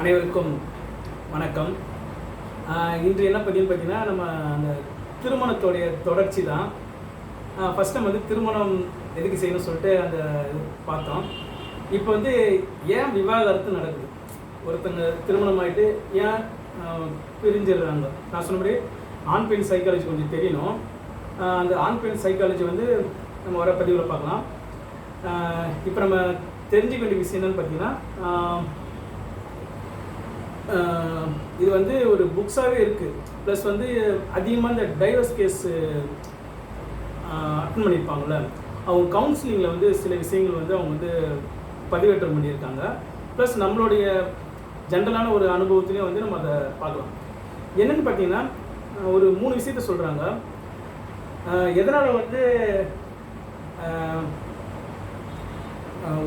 அனைவருக்கும் வணக்கம். இன்று என்ன பதிவுன்னு பார்த்தீங்கன்னா நம்ம அந்த திருமணத்தோடைய தொடர்ச்சி தான். ஃபஸ்ட் நம்ம வந்து திருமணம் எதுக்கு செய்யணும்னு சொல்லிட்டு அந்த இது பார்த்தோம். இப்போ வந்து ஏன் விவாகரத்து நடக்குது? ஒருத்தங்க திருமணம் ஆகிட்டு ஏன் பிரிஞ்சிடுறாங்க? நான் சொன்னபடி ஆண் பெண் சைக்காலஜி கொஞ்சம் தெரியணும். அந்த ஆண் பெண் சைக்காலஜி வந்து நம்ம வர பதிவில் பார்க்கலாம். இப்போ நம்ம தெரிஞ்சுக்க வேண்டிய விஷயம் என்னென்னு பார்த்தீங்கன்னா இது வந்து ஒரு புக்ஸாகவே இருக்குது ப்ளஸ் வந்து அதிகமாக இந்த டைவர்ஸ் கேஸ் அட்டன் பண்ணியிருப்பாங்கள்ல அவங்க கவுன்சிலிங்கில் வந்து சில விஷயங்கள் வந்து அவங்க வந்து பதிவேற்றம் பண்ணியிருக்காங்க ப்ளஸ் நம்மளுடைய ஜென்ரலான ஒரு அனுபவத்திலையும் வந்து நம்ம அதை பார்க்கலாம். என்னென்னு பார்த்தீங்கன்னா ஒரு மூணு விஷயத்த சொல்கிறாங்க எதனால் வந்து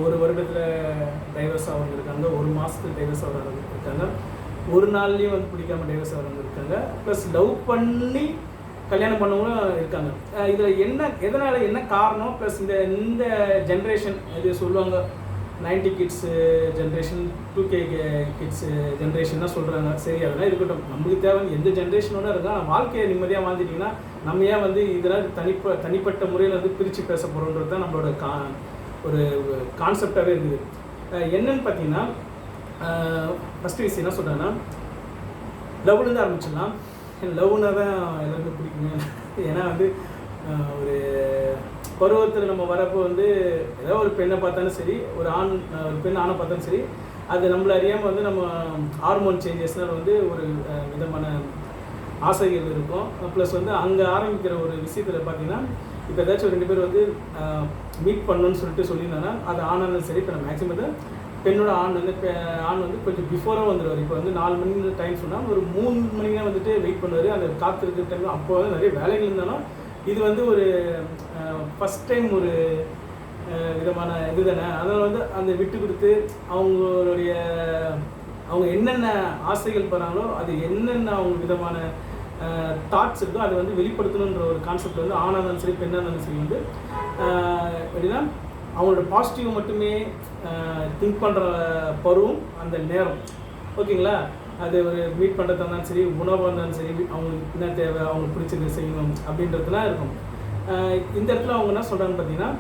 ஒரு வருடத்தில் டைவர்ஸ் ஆகிறவங்க இருக்காங்க ஒரு மாதத்துக்கு டைவர்ஸ் ஆகிறவங்க இருக்காங்க. ஒரு நாள்லேயும் வந்து பிடிக்காம டைவர்ஸ் ஆகிறவங்க இருக்காங்க. ப்ளஸ் லவ் பண்ணி கல்யாணம் பண்ணவங்களும் இருக்காங்க. இதில் என்ன எதனால் என்ன காரணம்? ப்ளஸ் இந்த இந்த ஜென்ரேஷன் இது சொல்லுவாங்க ninety kids generation two K kids generation தான் சொல்கிறாங்க சரி அதெல்லாம் இருக்கட்டும். நம்மளுக்கு தேவை எந்த ஜென்ரேஷனோட இருக்கா வாழ்க்கையை நிம்மதியாக வாழ்ந்துட்டிங்கன்னா நம்ம ஏன் வந்து இதெல்லாம் தனிப்ப தனிப்பட்ட முறையில் வந்து பிரித்து பேச போகிறோன்றது தான் நம்மளோட கா ஒரு கான்செப்டாகவே இருக்குது. என்னன்னு பார்த்தீங்கன்னா ஃபஸ்ட்டு விஷயம் என்ன சொல்கிறேன்னா லவ்லேருந்து ஆரம்பிச்சிடலாம். லவ்னா தான் எல்லாருக்கும் பிடிக்குங்க ஏன்னா வந்து ஒரு பருவத்தில் நம்ம வரப்போ வந்து ஏதோ ஒரு பெண்ணை பார்த்தாலும் சரி ஒரு ஆண் ஒரு பெண் ஆணை பார்த்தாலும் சரி அது நம்மளை அறியாமல் வந்து நம்ம ஹார்மோன் சேஞ்சஸ்னால் வந்து ஒரு விதமான ஆசைகள் இருக்கும். ப்ளஸ் வந்து அங்கே ஆரம்பிக்கிற ஒரு விஷயத்தில் பார்த்தீங்கன்னா இப்போ ஏதாச்சும் ஒரு ரெண்டு பேர் வந்து மீட் பண்ணணும்னு சொல்லிட்டு சொல்லியிருந்தாங்கன்னா அது ஆனாலும் சரி இப்போ மேக்ஸிமம் பெண்ணோட ஆண் வந்து பெ- ஆண் வந்து கொஞ்சம் பிஃபோராக வந்துடுவார் இப்போ வந்து நாலு மணி டைம் சொன்னால் ஒரு மூணு மணி தான் வந்துட்டு வெயிட் பண்ணுவார். அந்த காத்திருக்கிற டைம் அப்போ வந்து நிறைய வேலைகள் இருந்தாலும் இது வந்து ஒரு ஃபஸ்ட் டைம் ஒரு விதமான இது தானே. அதனால் வந்து அந்த விட்டு கொடுத்து அவங்களுடைய அவங்க என்னென்ன ஆசைகள் பண்ணாங்களோ அது என்னென்ன அவங்க விதமான தாட்ஸ் இருக்கோ அதை வந்து வெளிப்படுத்தணுன்ற ஒரு கான்செப்ட் வந்து ஆணாக இருந்தாலும் சரி பெண்ணாக இருந்தாலும் சரி வந்து எப்படின்னா அவங்களோட பாசிட்டிவ் மட்டுமே திங்க் பண்ணுற பருவம் அந்த நேரம். ஓகேங்களா? அது ஒரு மீட் பண்ணுறதா இருந்தாலும் சரி உணவாக இருந்தாலும் சரி அவங்களுக்கு என்ன தேவை அவங்களுக்கு பிடிச்சது செய்யணும் அப்படின்றதுலாம் இருக்கும். இந்த இடத்துல அவங்க என்ன சொல்கிறாங்கன்னு பார்த்தீங்கன்னா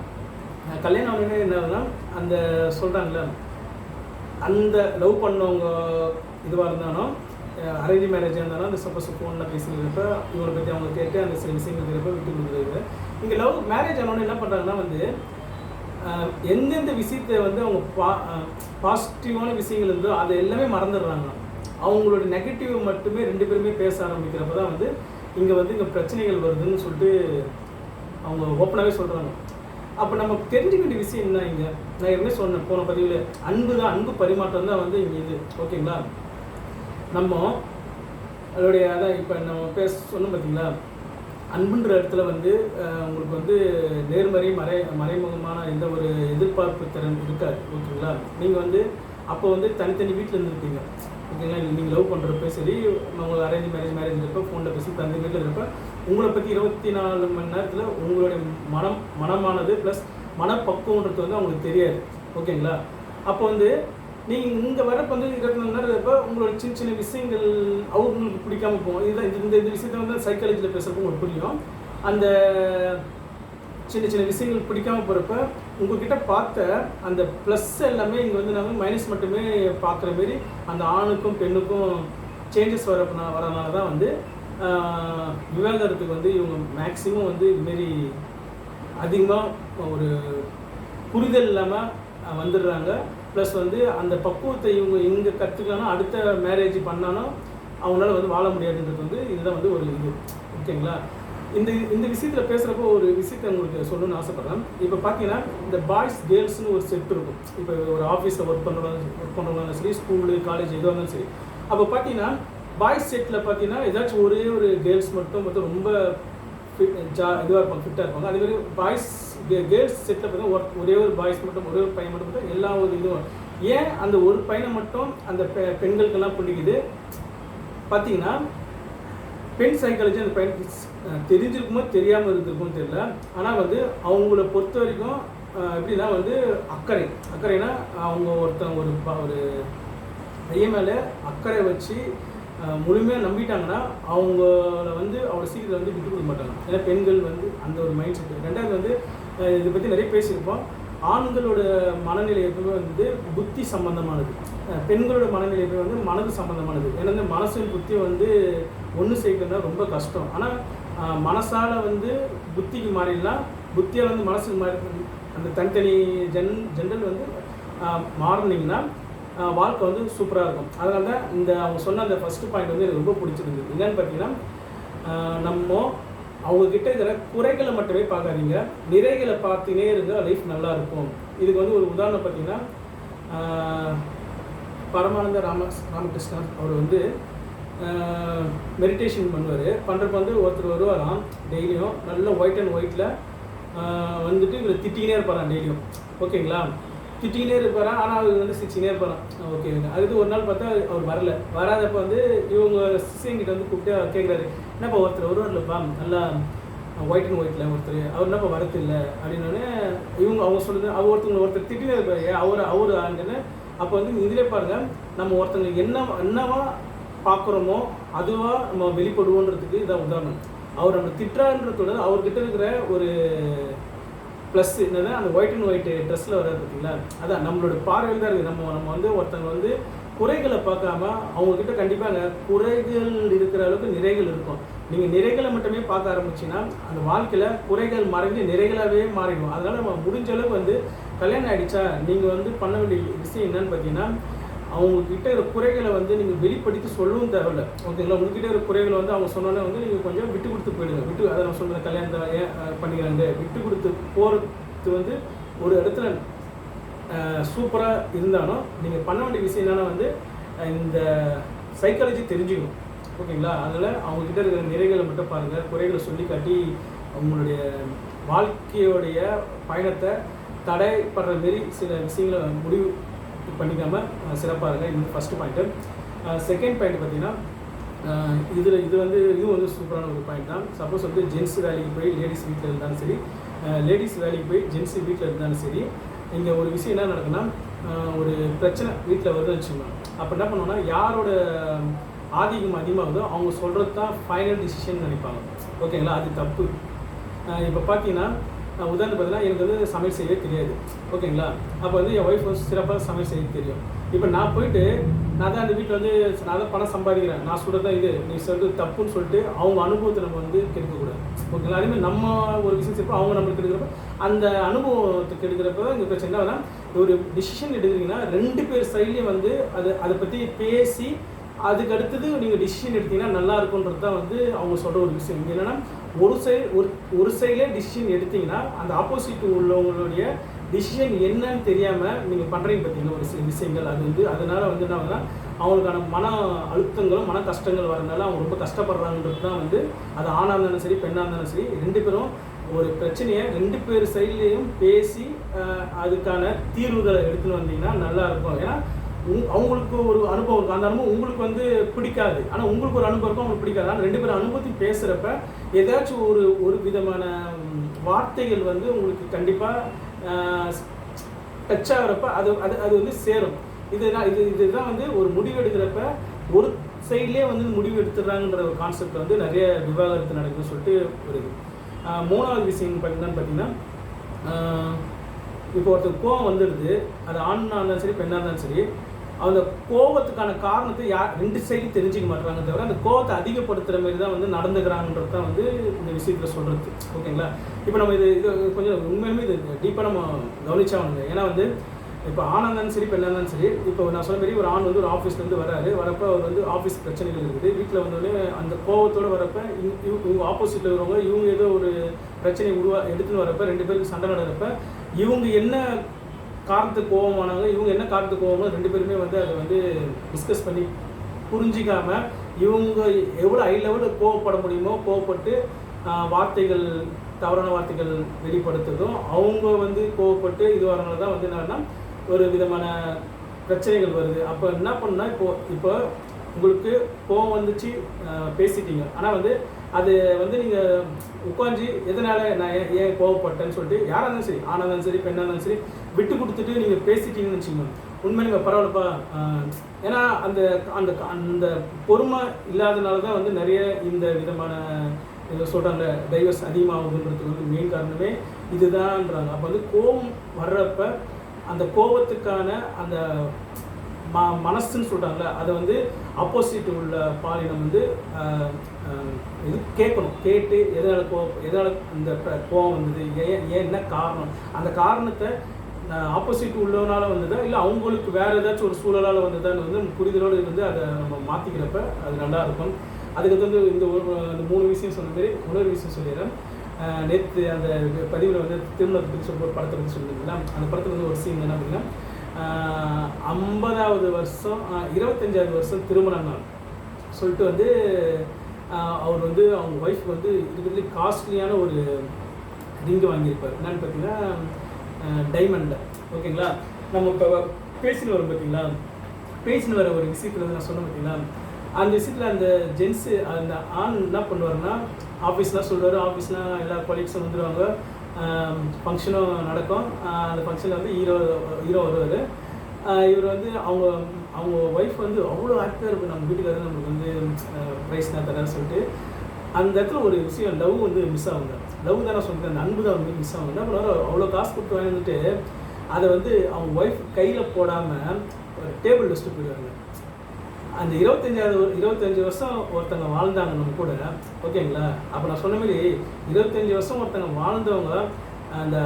கல்யாணம் ஆனோடனே என்ன அந்த சொல்கிறாங்கல்ல அந்த லவ் பண்ணவங்க இதுவாக இருந்தாலும் அரேஞ்ச் மேரேஜாக இருந்தாலும் அந்த சப்போஸ் ஃபோனில் பேசிக்கிறப்ப இவங்களை பற்றி அவங்க கேட்டு அந்த சில விஷயங்கள் இருக்கிறப்ப விட்டு கொடுக்குறது. இங்கே லவ் மேரேஜ் ஆனவொன்னே என்ன பண்ணுறாங்கன்னா வந்து எந்தெந்த விஷயத்தை வந்து அவங்க பா பாசிட்டிவான விஷயங்கள் இருந்தோ அதை எல்லாமே மறந்துடுறாங்க. அவங்களோட நெகட்டிவ் மட்டுமே ரெண்டு பேருமே பேச ஆரம்பிக்கிறப்ப தான் வந்து இங்கே வந்து இங்கே பிரச்சனைகள் வருதுன்னு சொல்லிட்டு அவங்க ஓப்பனாகவே சொல்கிறாங்க அப்போ நம்ம தெரிஞ்சுக்க வேண்டிய விஷயம் என்ன இங்கே? நான் என்ன சொன்னேன் போன பதிவில் அன்பு தான் அன்பு பரிமாற்றம் தான் வந்து இங்கே இது. ஓகேங்களா நம்ம அதோடைய அதான் இப்போ நம்ம பேச சொன்னோம் பார்த்தீங்களா அன்புன்ற இடத்துல வந்து உங்களுக்கு வந்து நேர்மறை மறை மறைமுகமான எந்த ஒரு எதிர்பார்ப்பு திறன் இருக்காது ஓகேங்களா? நீங்கள் வந்து அப்போ வந்து தனித்தனி வீட்டில் இருந்திருப்பீங்க. ஓகேங்களா? நீங்கள் லவ் பண்ணுறப்ப சரி உங்களுக்கு அரேஞ்ச் மேரேஜ் மேரேஜ் இருப்ப ஃபோனில் பேசி தனி வீட்டில் இருப்ப உங்களை பற்றி இருபத்தி நாலு மணி நேரத்தில் உங்களுடைய மனம் மனமானது ப்ளஸ் மனப்பக்குவன்றது வந்து அவங்களுக்கு தெரியாது. ஓகேங்களா? அப்போ வந்து நீங்கள் இங்கே வரப்போ வந்து இருபத்தி நாலு நேரம் இருப்ப உங்களோட சின்ன சின்ன விஷயங்கள் அவங்களுக்கு பிடிக்காம போகும். இதுதான் இந்த இந்த விஷயத்த வந்து சைக்காலஜியில் பேசுகிறப்ப உங்களுக்கு புரியும். அந்த சின்ன சின்ன விஷயங்கள் பிடிக்காம போகிறப்ப உங்ககிட்ட பார்த்த அந்த ப்ளஸ் எல்லாமே இங்கே வந்து நாங்கள் மைனஸ் மட்டுமே பார்க்குற மாரி அந்த ஆணுக்கும் பெண்ணுக்கும் சேஞ்சஸ் வர வரனால தான் வந்து ஆஹ், விவாகரத்துக்கு வந்து இவங்க மேக்ஸிமம் வந்து இதுமாரி அதிகமாக ஒரு புரிதல் இல்லாமல் வந்துடுறாங்க. ப்ளஸ் வந்து அந்த பக்குவத்தை இவங்க இங்கே கற்றுக்கலாம் அடுத்த மேரேஜ் பண்ணாலும் அவங்களால வந்து வாழ முடியாதுன்றது வந்து இதுதான் வந்து ஒரு இது. ஓகேங்களா? இந்த இந்த விஷயத்தில் பேசுகிறப்போ ஒரு விஷயத்தை உங்களுக்கு சொல்லணும்னு ஆசைப்பட்றேன். இப்போ பார்த்தீங்கன்னா இந்த பாய்ஸ் கேர்ள்ஸ்னு ஒரு செட் இருக்கும். இப்போ ஒரு ஆஃபீஸில் ஒர்க் பண்ணுறவங்க ஒர்க் பண்ணுறவங்க சரி ஸ்கூலு காலேஜ் எதுவாக இருந்தாலும் சரி. அப்போ பார்த்தீங்கன்னா பாய்ஸ் செட்டில் பார்த்தீங்கன்னா ஏதாச்சும் ஒரே ஒரு கேர்ள்ஸ் மட்டும் மட்டும் ரொம்ப ஃபிட் ஜா இதுவாக இருப்பாங்க ஃபிட்டாக இருப்பாங்க. அதே மாதிரி பாய்ஸ் கேர்ள்ஸ் செட்டில் பார்த்தீங்கன்னா ஒரே ஒரு பாய்ஸ் மட்டும் ஒரே ஒரு பையன் மட்டும் மட்டும் எல்லா ஒரு இதுவும் ஏன் அந்த ஒரு பையனை மட்டும் அந்த பெ பெண்களுக்கெல்லாம் பிடிக்குது பார்த்தீங்கன்னா பெண் சைக்காலஜி அந்த பையன் தெரிஞ்சிருக்குமோ தெரியாமல் இருந்திருக்கும்னு தெரியல. ஆனால் வந்து அவங்கள பொறுத்த வரைக்கும் எப்படின்னா வந்து அக்கறை. அக்கறைனா அவங்க ஒருத்தன் ஒரு ஒரு பையன் மேலே அக்கறை வச்சு முழுமையாக நம்பிட்டாங்கன்னா அவங்கள வந்து அவ்வளோ சீக்கிரம் வந்து விட்டு கொடுக்க மாட்டாங்க. ஏன்னா பெண்கள் வந்து அந்த ஒரு மைண்ட் செட் ரெண்டாவது வந்து இதை பற்றி நிறைய பேசியிருப்போம். ஆண்களோட மனநிலை எப்பவுமே வந்து புத்தி சம்பந்தமானது. பெண்களோட மனநிலை எப்பவுமே வந்து மனது சம்பந்தமானது. ஏன்னா இந்த மனசின் புத்தி வந்து ஒன்று சேர்க்கணும்னா ரொம்ப கஷ்டம். ஆனால் மனசால் வந்து புத்திக்கு மாறிடலாம். புத்தியால் வந்து மனசுக்கு மாறி அந்த தனித்தனி ஜென் ஜென்ரல் வந்து மாறினீங்கன்னா வாழ்க்கை வந்து சூப்பராக இருக்கும். அதனால தான் இந்த அவங்க சொன்ன அந்த ஃபஸ்ட்டு பாயிண்ட் வந்து எனக்கு ரொம்ப பிடிச்சிருந்தது. என்னன்னு பார்த்தீங்கன்னா நம்ம அவங்க கிட்ட இருக்கிற குறைகளை மட்டுமே பார்க்காதீங்க. நிறைகளை பார்த்துனே இருந்தால் லைஃப் நல்லா இருக்கும். இதுக்கு வந்து ஒரு உதாரணம் பார்த்தீங்கன்னா பரமானந்த ராம ராமகிருஷ்ணன் அவர் வந்து மெடிடேஷன் பண்ணுவார். பண்ணுறப்ப வந்து ஒருத்தர் வருவாராம் டெய்லியும். நல்ல ஒயிட் அண்ட் ஒயிட்டில் வந்துட்டு இவர் திட்டிக்கினே இருப்பாராம் டெய்லியும். ஓகேங்களா? திட்டிகிட்டே இருப்பாரா? ஆனால் அவர் வந்து சிரிச்சினே இருப்பாராம் ஓகே அதுக்கு ஒரு நாள் பார்த்தா அவர் வரல. வராதப்ப வந்து இவங்க சிசியங்கிட்ட வந்து கூப்பிட்டு அவர் கேட்குறாரு என்னப்பா ஒருத்தர் வருவார்லப்பா? நல்லா ஒயிட் அண்ட் ஒயிட்டில் ஒருத்தர். அவர் என்னப்பா வரது இல்லை? அப்படின்னோடனே இவங்க அவங்க சொல்லுது அவர் ஒருத்தவங்க ஒருத்தர் திட்டினே இருப்பாரு. அவர் அவர் ஆண்டுன்னு அப்போ வந்து இதிலே பாருங்க நம்ம ஒருத்தவங்க என்ன என்னவா பார்க்குறோமோ அதுவாக நம்ம வெளிப்படுவோன்றதுக்கு இதான் உதாரணம். அவர் நம்ம திட்டுறான்றதோட அவர்கிட்ட இருக்கிற ஒரு ப்ளஸ் என்னன்னா அந்த ஒயிட் அண்ட் ஒயிட் ட்ரெஸ்ஸில் வர்றது பார்த்தீங்களா அதான் நம்மளோட பார்வையில் தான் இருக்குது. நம்ம நம்ம வந்து ஒருத்தங்க வந்து குறைகளை பார்க்காம அவங்கக்கிட்ட கண்டிப்பாக குறைகள் இருக்கிற அளவுக்கு நிறைகள் இருக்கும். நீங்கள் நிறைகளை மட்டுமே பார்க்க ஆரம்பிச்சிங்கன்னா அந்த வாழ்க்கையில் குறைகள் மறைஞ்சு நிறைகளாகவே மாறிடும். அதனால் நம்ம முடிஞ்ச அளவுக்கு வந்து கல்யாணம் ஆகிடுச்சா நீங்கள் வந்து பண்ண வேண்டிய விஷயம் என்னன்னு பார்த்தீங்கன்னா அவங்கக்கிட்ட இருக்கிற குறைகளை வந்து நீங்கள் வெளிப்படுத்தி சொல்லவும் தேவையில்ல. ஓகேங்களா? உங்ககிட்ட இருக்கிற குறைகளை வந்து அவங்க சொன்னோன்னே வந்து நீங்கள் கொஞ்சம் விட்டு கொடுத்து போயிடுங்க. விட்டு அதை நான் சொல்கிறேன் கல்யாணத்தை ஏன் பண்ணிக்கிறாங்க? விட்டு கொடுத்து போகிறது வந்து ஒரு இடத்துல சூப்பராக இருந்தாலும் நீங்கள் பண்ண வேண்டிய விஷயம் என்னென்னா வந்து இந்த சைக்காலஜி தெரிஞ்சுக்கணும். ஓகேங்களா? அதில் அவங்கக்கிட்ட இருக்கிற நிறைகளை மட்டும் பாருங்கள் குறைகளை சொல்லி காட்டி அவங்களுடைய வாழ்க்கையோடைய பயணத்தை தடைப்படுற மாரி சில விஷயங்களை முடிவு பண்ணிக்காமல் சிறப்பாக இருங்க. இது ஃபஸ்ட்டு பாயிண்ட்டு செகண்ட் பாயிண்ட் பார்த்தீங்கன்னா இதில் இது வந்து இதுவும் வந்து சூப்பரான ஒரு பாயிண்ட் தான். சப்போஸ் வந்து ஜென்ஸ் வேலைக்கு போய் லேடிஸ் வீட்டில் இருந்தாலும் சரி லேடிஸ் வேலைக்கு போய் ஜென்ஸ் வீட்டில் இருந்தாலும் சரி இங்கே ஒரு விஷயம் என்ன நடக்குன்னா ஒரு பிரச்சனை வீட்டில் வருதுன்னு வச்சுக்கோங்க. அப்போ என்ன பண்ணுவோம்னா யாரோட ஆதிக்கம் அதிகமாகுதோ அவங்க சொல்கிறது தான் ஃபைனல் டிசிஷன் நினைப்பாங்க. ஓகேங்களா அது தப்பு. இப்போ பார்த்தீங்கன்னா நான் உதாரணம் பார்த்தீங்கன்னா எனக்கு வந்து சமையல் செய்யவே தெரியாது. ஓகேங்களா? அப்போ வந்து என் ஒய்ஃப் வந்து சிறப்பாக சமையல் செய்ய தெரியும். இப்போ நான் போயிட்டு நான் தான் அந்த வீட்டில் வந்து நான் தான் பணம் சம்பாதிக்கிறேன். நான் சொல்கிறது தான் இது. நீ சொல்றது தப்புன்னு சொல்லிட்டு அவங்க அனுபவத்தை நம்ம வந்து கெடுக்கக்கூடாது. ஓகேங்களா? அதேமாதிரி நம்ம ஒரு விஷயம் செய்யப்போ அவங்க நம்மளுக்கு எடுக்கிறப்ப அந்த அனுபவத்தை கெடுக்கிறப்ப தான் இங்கே பிரச்சனை. என்னன்னா ஒரு டிசிஷன் எடுக்கிறீங்கன்னா ரெண்டு பேர் சைட்லேயும் வந்து அது அதை பற்றி பேசி அதுக்கு அடுத்தது நீங்கள் டிசிஷன் எடுத்தீங்கன்னா நல்லா இருக்குன்றது தான் வந்து அவங்க சொல்கிற ஒரு விஷயம். என்னென்னா ஒரு சைடு ஒரு ஒரு சைட்லேயே டிசிஷன் எடுத்தீங்கன்னா அந்த ஆப்போசிட் உள்ளவங்களுடைய டிசிஷன் என்னன்னு தெரியாமல் நீங்கள் பண்ணுறீங்க பார்த்தீங்கன்னா ஒரு சில விஷயங்கள் அது வந்து அதனால் வந்து என்ன அவங்களுக்கான மன அழுத்தங்களும் மன கஷ்டங்கள் வரனால அவங்க ரொம்ப கஷ்டப்படுறாங்கன்றது தான் வந்து அது ஆணாக இருந்தாலும் சரி பெண்ணாக இருந்தாலும் சரி ரெண்டு பேரும் ஒரு பிரச்சனையை ரெண்டு பேர் சைட்லேயும் பேசி அதுக்கான தீர்வுகளை எடுத்துன்னு வந்தீங்கன்னா நல்லா இருக்கும். ஏன்னா அவங்களுக்கு ஒரு அனுபவம் இருக்கும் அந்த அனுபவம் உங்களுக்கு வந்து பிடிக்காது. ஆனால் உங்களுக்கு ஒரு அனுபவம் இருக்கும் அவங்களுக்கு பிடிக்காது. ஆனால் ரெண்டு பேரும் அனுபவத்தையும் பேசுகிறப்ப ஏதாச்சும் ஒரு ஒரு விதமான வார்த்தைகள் வந்து உங்களுக்கு கண்டிப்பாக டச் ஆகிறப்ப அது அது அது வந்து சேரும். இதுதான் இது இதுதான் வந்து ஒரு முடிவு எடுக்கிறப்ப ஒரு சைட்லேயே வந்து முடிவு எடுத்துடுறாங்கன்ற ஒரு கான்செப்ட் வந்து நிறைய விவாகரத்து நடக்குதுன்னு சொல்லிட்டு வருது மூணாவது விஷயம் என்னன்னு பார்த்தீங்கன்னா இப்போ ஒருத்தர் கோவம் வந்துடுது. அது ஆணாக இருந்தாலும் சரி பெண்ணாக இருந்தாலும் சரி. அந்த கோவத்துக்கான காரணத்தை யார் ரெண்டு சைடு தெரிஞ்சுக்க மாட்டாங்க தவிர அந்த கோவத்தை அதிகப்படுத்துகிற மாதிரி தான் வந்து நடந்துக்கிறாங்கன்றது தான் வந்து இந்த விஷயத்தில் சொல்கிறது ஓகேங்களா? இப்போ நம்ம இது இது கொஞ்சம் உண்மையுமே இது டீப்பாக நம்ம கவனிச்சாகணுங்க ஏன்னா வந்து இப்போ ஆணாக இருந்தாலும் சரி பெண்ணாக இருந்தாலும் சரி இப்போ நான் சொன்ன மாதிரி ஒரு ஆண் வந்து ஒரு ஆஃபீஸ்லேருந்து வராரு வரப்போ அவர் வந்து ஆஃபீஸ் பிரச்சனைகள் இருக்குது. வீட்டில் வந்தோடனே அந்த கோவத்தோடு வரப்போ இவங்க இவங்க ஆப்போசிட்டில் இருக்கிறவங்க இவங்க ஏதோ ஒரு பிரச்சனையை உருவா எடுத்துன்னு வரப்போ ரெண்டு பேருக்கு சண்டை நடக்கிறப்ப இவங்க என்ன காரணத்துக்கு கோபமானவங்க இவங்க என்ன காரணத்துக்கு கோவமோ ரெண்டு பேருமே வந்து அதை வந்து டிஸ்கஸ் பண்ணி புரிஞ்சிக்காம இவங்க எவ்வளோ ஹை லெவலில் கோவப்பட முடியுமோ கோவப்பட்டு வார்த்தைகள் தவறான வார்த்தைகள் வெளிப்படுத்துறதும் அவங்க வந்து கோவப்பட்டு இது வரனால தான் வந்து என்னன்னா ஒரு விதமான பிரச்சனைகள் வருது. அப்போ என்ன பண்ணால் இப்போ இப்போ உங்களுக்கு கோவம் வந்துச்சு பேசிட்டீங்க. ஆனால் வந்து அது வந்து நீங்கள் உட்காந்து எதனால் நான் ஏன் ஏன் கோவப்பட்டேன்னு சொல்லிட்டு யாராக இருந்தாலும் சரி ஆணாக இருந்தாலும் சரி பெண்ணாக இருந்தாலும் சரி விட்டு கொடுத்துட்டு நீங்கள் பேசிட்டீங்கன்னு வச்சுக்கோங்க. உண்மையிலுங்க பரவாயில்லப்பா ஏன்னா அந்த அந்த அந்த பொறுமை இல்லாதனால தான் வந்து நிறைய இந்த விதமான இதை சொல்கிறாங்க டைவர்ஸ் அதிகமாகுதுன்றதுக்கு வந்து மெயின் காரணமே இதுதான்றாங்க. அப்போ வந்து கோபம் வர்றப்ப அந்த கோபத்துக்கான அந்த ம மனசுன்னு சொல்கிறாங்களே அதை வந்து ஆப்போசிட் உள்ள பாலினம் வந்து இது கேட்கணும். கேட்டு எதனால் கோ எதனால் இந்த கோவம் கோபம் வந்தது ஏன் ஏன் என்ன காரணம்? அந்த காரணத்தை ஆப்போசிட் உள்ளவனால வந்ததா இல்லை அவங்களுக்கு வேறு ஏதாச்சும் ஒரு சூழலால் வந்ததான்னு வந்து புரிதலோடு இருந்து அதை நம்ம மாற்றிக்கிறப்ப அது நல்லா இருக்கும். அதுக்கு வந்து இந்த ஒரு இந்த மூணு விஷயம் சொன்ன மாதிரி இன்னொரு விஷயம் சொல்லிடுறேன். நேற்று அந்த பதிவில் வந்து திருமணத்தை பற்றி சொல்ல ஒரு படத்தை பற்றி சொல்லியிருந்தீங்களா அந்த படத்தில் வந்து ஒரு சீன் என்ன அப்படின்னா ஐம்பதாவது வருஷம் இருபத்தஞ்சாவது வருஷம் திருமண நாள். சொல்லிட்டு வந்து அவர் வந்து அவங்க ஒய்ஃப் வந்து இருக்கிறதுலே காஸ்ட்லியான ஒரு ரிங்கு வாங்கியிருப்பார். என்னன்னு பார்த்தீங்கன்னா டைமண்டில் ஓகேங்களா? நம்ம இப்போ பேசின்னு வரோம் பார்த்தீங்களா? பேசின்னு வர ஒரு விஷயத்தில் வந்து நான் சொன்னேன் பார்த்தீங்களா? அந்த விஷயத்தில் அந்த ஜென்ஸு அந்த ஆண் என்ன பண்ணுவாருன்னா ஆஃபீஸ்லாம் சொல்லுவார் ஆஃபீஸ்லாம் எல்லா கொலீக்ஸும் வந்துடுவாங்க ஃபங்க்ஷனும் நடக்கும். அந்த ஃபங்க்ஷனில் வந்து ஹீரோ ஹீரோ வருவார். இவர் வந்து அவங்க அவங்க ஒய்ஃப் வந்து அவ்வளோ ஹாப்பியாக இருக்கும் நம்ம வீட்டுக்காரர் நம்மளுக்கு வந்து ப்ரைஸ் நான் தரேன்னு சொல்லிட்டு அந்த இடத்துல ஒரு விஷயம் லவ் வந்து மிஸ் ஆகுங்க. லவ் தானே சொல்லிட்டு அந்த அன்பு தான் வந்து மிஸ் ஆகுங்க. என்ன அவ்வளோ காசு கொடுத்து வாங்கிட்டு அதை வந்து அவங்க ஒய்ஃப் கையில் போடாமல் ஒரு டேபிள் வச்சுட்டு போயிடுவாங்க. அந்த இருபத்தஞ்சாவது இருபத்தஞ்சி வருஷம் ஒருத்தங்க வாழ்ந்தாங்க நம்ம கூட. ஓகேங்களா? அப்போ நான் சொன்ன மாதிரி இருபத்தஞ்சி வருஷம் ஒருத்தங்க வாழ்ந்தவங்க அந்த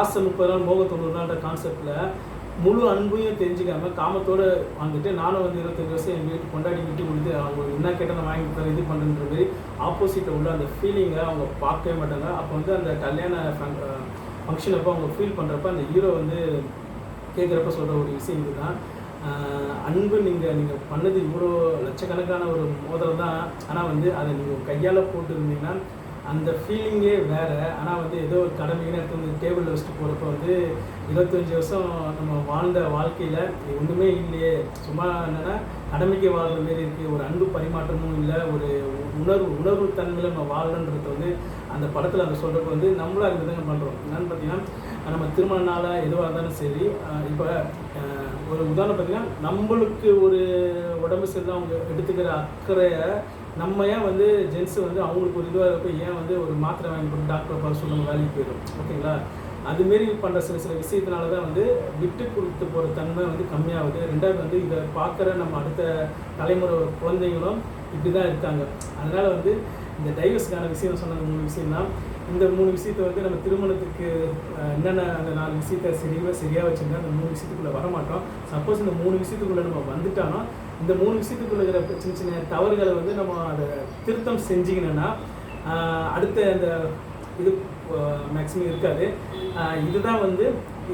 ஆசை முப்பது நாள் மோக தொண்ணூறு நாள்ன்ற கான்செப்டில் முழு அன்பையும் தெரிஞ்சுக்காம காமத்தோடு வந்துட்டு நானும் வந்து இருபத்தஞ்சு வருஷம் எங்கள் வீட்டு கொண்டாடி விட்டு கொடுத்து அவங்க என்ன கேட்டால் நான் வாங்கி இது பண்ணுன்ற மாதிரி ஆப்போசிட்டில் உள்ள அந்த ஃபீலிங்கை அவங்க பார்க்கவே மாட்டாங்க. அப்போ வந்து அந்த கல்யாண ஃபங்க்ஷன் அப்போ அவங்க ஃபீல் பண்ணுறப்ப அந்த ஹீரோ வந்து கேட்குறப்ப சொல்கிற ஒரு விஷயம் இதுதான். அன்பு நீங்கள் நீங்கள் பண்ணது இவ்வளோ லட்சக்கணக்கான ஒரு மோதல் தான். ஆனால் வந்து அதை நீங்கள் கையால் போட்டுருந்தீங்கன்னா அந்த ஃபீலிங்கே வேறு. ஆனால் வந்து ஏதோ ஒரு கடமைன்னு எடுத்து வந்து டேபிளில் வச்சுட்டு போகிறப்ப வந்து இருபத்தஞ்சி வருஷம் நம்ம வாழ்ந்த வாழ்க்கையில் ஒன்றுமே இல்லையே. சும்மா என்னென்னா கடமைக்கு வாழ்கிற மாரி இருக்குது ஒரு அன்பு பரிமாற்றமும் இல்லை. ஒரு உணர்வு உணர்வு தன்மையில் நம்ம வாழணுன்றது வந்து அந்த படத்தில் அந்த சொல்கிறப்ப வந்து நம்மளும் அந்த விதங்க பண்ணுறோம் என்னன்னு பார்த்தீங்கன்னா நம்ம திருமண நாளாக எதுவாக இருந்தாலும் சரி இப்போ ஒரு உதாரணம் பார்த்தீங்கன்னா நம்மளுக்கு ஒரு உடம்பு சரியில்லை அவங்க எடுத்துக்கிற அக்கறையை நம்ம ஏன் வந்து ஜென்ஸு வந்து அவங்களுக்கு ஒரு இதுவாக இருப்ப ஏன் வந்து ஒரு மாத்திரை வாங்கி கொடுத்து டாக்டர் பார்த்து சொல்லுங்கள் வேலைக்கு போயிடும். ஓகேங்களா? அதுமாரி பண்ணுற சில சில விஷயத்தினால தான் வந்து விட்டு கொடுத்து போகிற தன்மை வந்து கம்மியாகுது. ரெண்டாவது வந்து இதை பார்க்குற நம்ம அடுத்த தலைமுறை குழந்தைங்களும் இப்படி தான் இருக்காங்க. அதனால் வந்து இந்த டைவர்ஸ்க்கான விஷயம் சொன்ன மூணு விஷயம் தான் இந்த மூணு விஷயத்தை வந்து நம்ம திருமணத்துக்கு என்னென்ன அந்த நாலு விஷயத்த சரியாக சரியாக வச்சுருந்தா அந்த மூணு விஷயத்துக்குள்ளே வரமாட்டோம். சப்போஸ் இந்த மூணு விஷயத்துக்குள்ளே நம்ம வந்துட்டோம்னா இந்த மூணு விஷயத்துக்குள்ள இருக்கிற சின்ன சின்ன தவறுகளை வந்து நம்ம அதை திருத்தம் செஞ்சிக்கணும்னா அடுத்த அந்த இது மேக்ஸிமம் இருக்காது. இதுதான் வந்து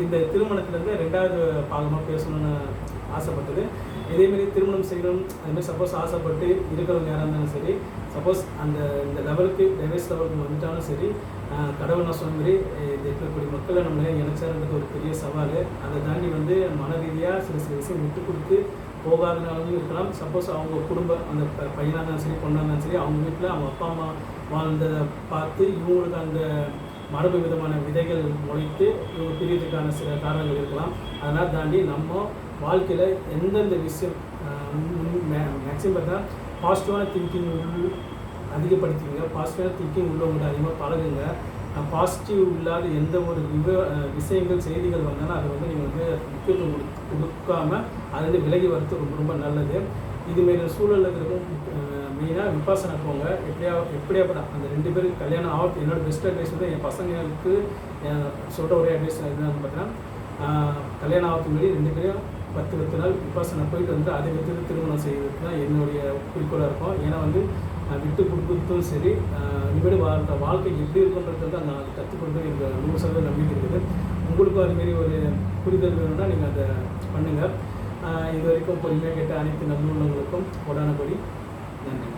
இந்த திருமணத்துலேருந்து ரெண்டாவது பாகமாக பேசணும்னு ஆசைப்பட்டது. இதேமாரி திருமணம் செய்யணும் அதுமாதிரி சப்போஸ் ஆசைப்பட்டு இருக்கிறவங்க யாராக இருந்தாலும் சரி சப்போஸ் அந்த இந்த லெவலுக்கு டைவர்ஸ் லெவலுக்கு வந்துட்டாலும் சரி கடவுள் நான் சொன்ன மாதிரி இது இருக்கக்கூடிய மக்களை நம்மளே இணைச்சாருன்றது ஒரு பெரிய சவால். அதை தாண்டி வந்து மன ரீதியாக சில சில விஷயம் விட்டு கொடுத்து போகாதனாலும் இருக்கலாம். சப்போஸ் அவங்க குடும்ப அந்த ப- பையனாக இருந்தாலும் சரி பொண்ணாக இருந்தாலும் சரி அவங்க வீட்டில் அவங்க அப்பா அம்மா வாழ்ந்ததை பார்த்து இவங்களுக்கு அந்த மரபு விதமான விதைகள் முளைத்து இவங்க சில காரணங்கள் இருக்கலாம். அதனால் தாண்டி நம்ம வாழ்க்கையில் எந்தெந்த விஷயம் மேக்ஸிமம் பார்த்தா பாசிட்டிவான திங்கிங் அதிகப்படுத்திக்கங்க பாசிட்டிவான திங்கிங் உள்ளவங்க அதிகமாக பழகுங்க. பாசிட்டிவ் இல்லாத எந்த ஒரு விவ விஷயங்கள் செய்திகள் வந்தாலும் அதை வந்து நீங்கள் வந்து முக்கியத்துவம் கொடுக்காமல் அதில் அதுலேருந்து விலகி வரது ரொம்ப ரொம்ப நல்லது. இதுமாரி சூழலில் இருக்கிறவங்க மெயினாக விபாசனை போங்க எப்படியா எப்படியாப்பட அந்த ரெண்டு பேருக்கு கல்யாணம் ஆகிறது என்னோட பெஸ்ட் அட்வைஸ் வந்து என் பசங்களுக்கு சொல்கிற ஒரே அட்வைஸ் என்னன்னு பார்த்தீங்கன்னா கல்யாணம் ஆகிறதுக்கு முன்னாடி ரெண்டு பேரும் பத்து பத்து நாள் விபாசனை போயிட்டு வந்து அதை விட்டு திருமணம் செய்வது தான் என்னுடைய குறிக்கோளாக இருக்கும். ஏன்னா வந்து விட்டு கொடுக்குறதும் சரி இனிமேல் வாழ்ந்த வாழ்க்கை எப்படி இருக்குன்றது வந்து நான் கற்றுக் கொடுத்து எனக்கு நூறு சதவீதம் நம்பிக்கை இருக்குது. உங்களுக்கும் அதுமாரி ஒரு புரிதல் வேணும்னா நீங்கள் அதை பண்ணுங்கள் இது வரைக்கும் பொறுமையாக கேட்ட அனைத்து நல்லுள்ளவங்களுக்கும் கொடானபடி நன்றி